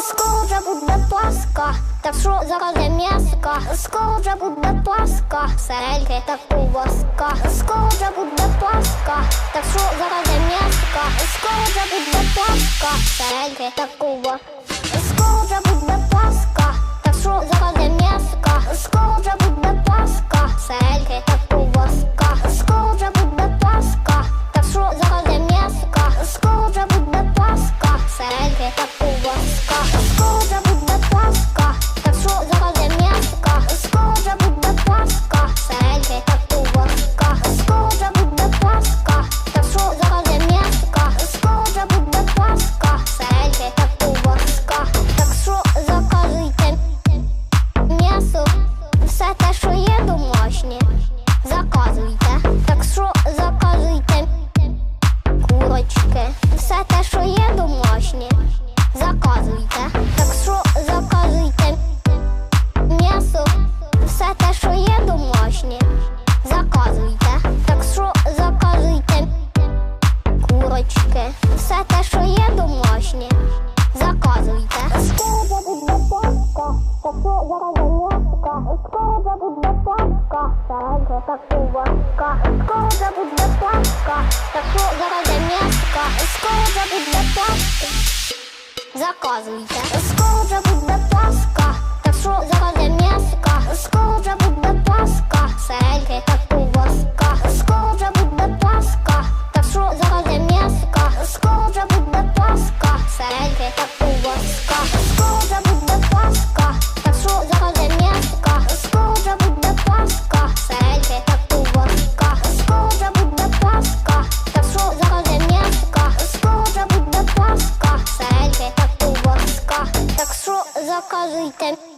Скоро вже буде Пасха, так що заради м'яска, скоро вже буде Пасха, серельки та кубаска, скоро вже буде Пасха, так що заради м'яска, скоро вже буде Пасха, серельки та кубаска. все те, що є домашнє. Заказуйте. Скоро буде доставка, хочу зараз занятка. Скоро буде доставка, зараз пакуванка. Скоро буде доставка, хочу зараз занятка. Скоро буде доставка. Заказуйте. Скоро буде доставка, так що зараз занятка. заказуйте.